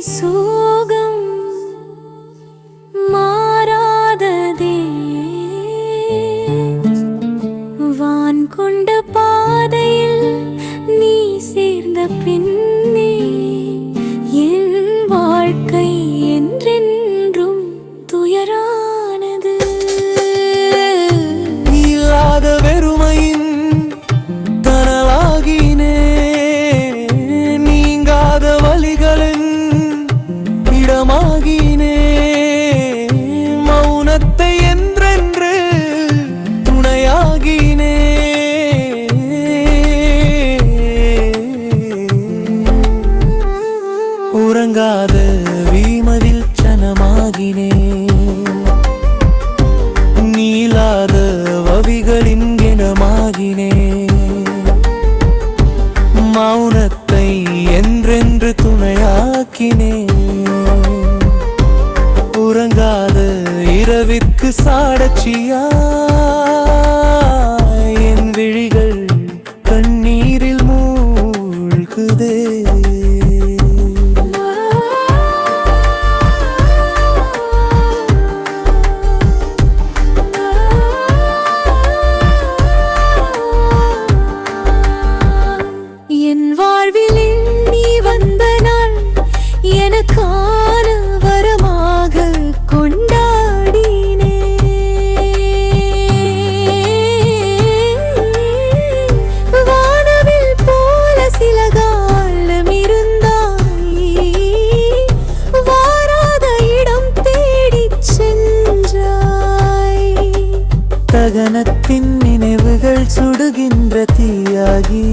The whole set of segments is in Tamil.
So. உறங்காத வீமவில் சனமாகினே நீலாத வவிகளில் மனத்தின் நினைவுகள் சுடுகின்ற தீயாகி.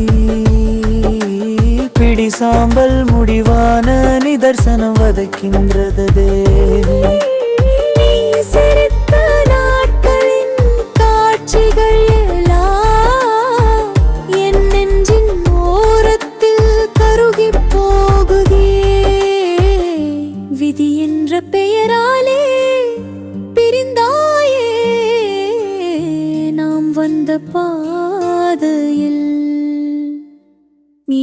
பிடி சாம்பல் முடிவான நிதர்சனம் வதைக்கின்றதே. வந்த பாதையில் நீ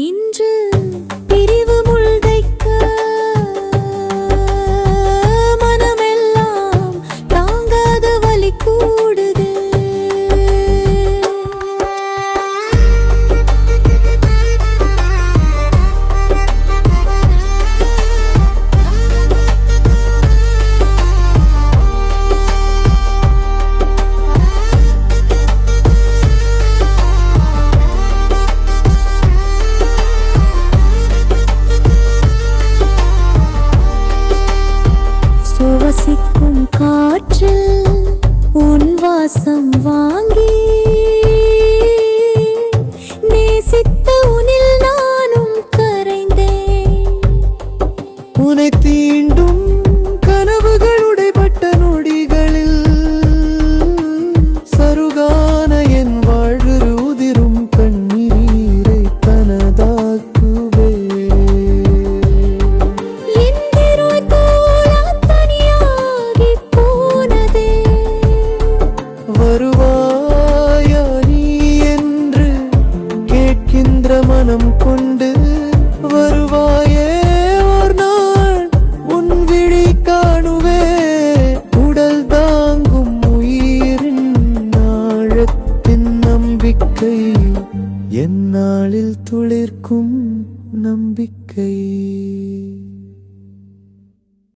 காற்றில் உன் வாசம் வாங்கி நேசித்த உனில் நானும் கரைந்தேன். உனை தீண்டும் மனம் கொண்டு வருவாயே ஒரு நாள். உன் விழி காணுவே. உடல் தாங்கும் உயிரின் ஆழத்தின் நம்பிக்கை. என் நாளில் துளிர்க்கும் நம்பிக்கை.